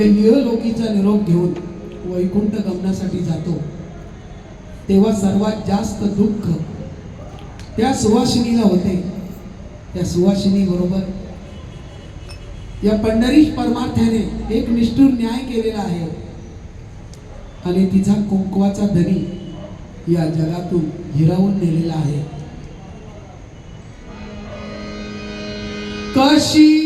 इहलोकीचा निरोप घेऊन वैकुंठ गमनासाठी जातो. तेव्हा सर्वात जास्त दुःख त्या सुवासिनीला होते. त्या सुवासिनीबरोबर या पंढरीश परमार्थ्याने एक निष्ठुर न्याय केलेला आहे. आणि तिचा कुंकवाचा धनी या जगातून हिरावून नेलेला आहे. कशी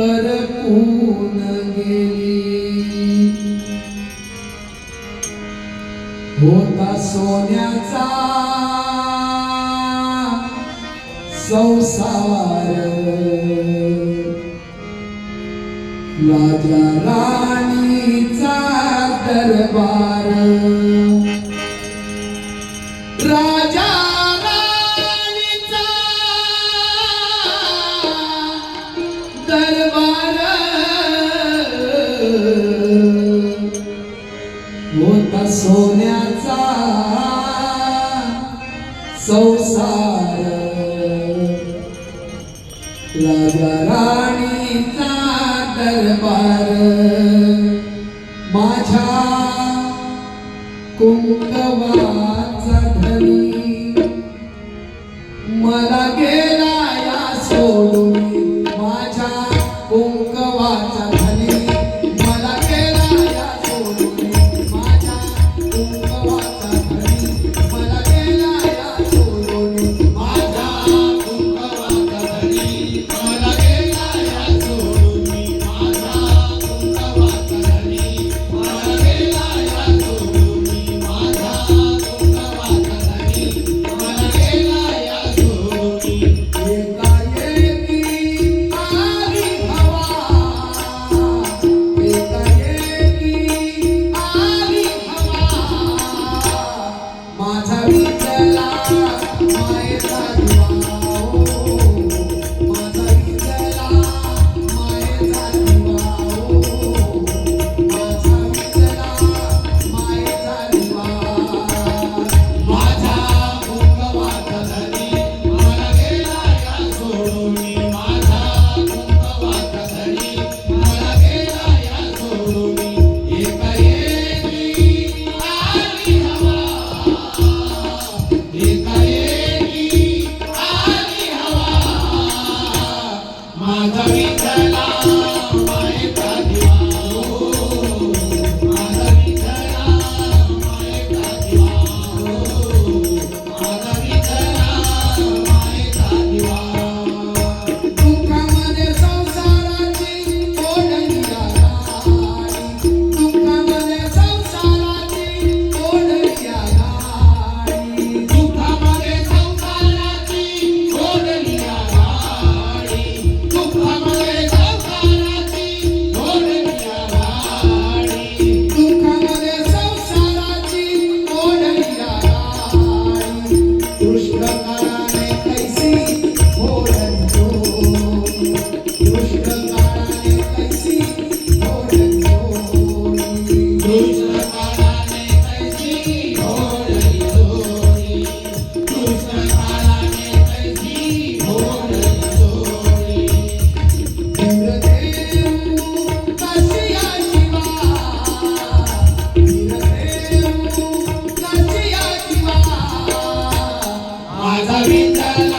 करपून गेली. होता सोन्याचा संसार. राजा राणीचा दरबार. संसार राणीचा दरबार माझ्या कुंकवाचा धनी मला गे Yeah.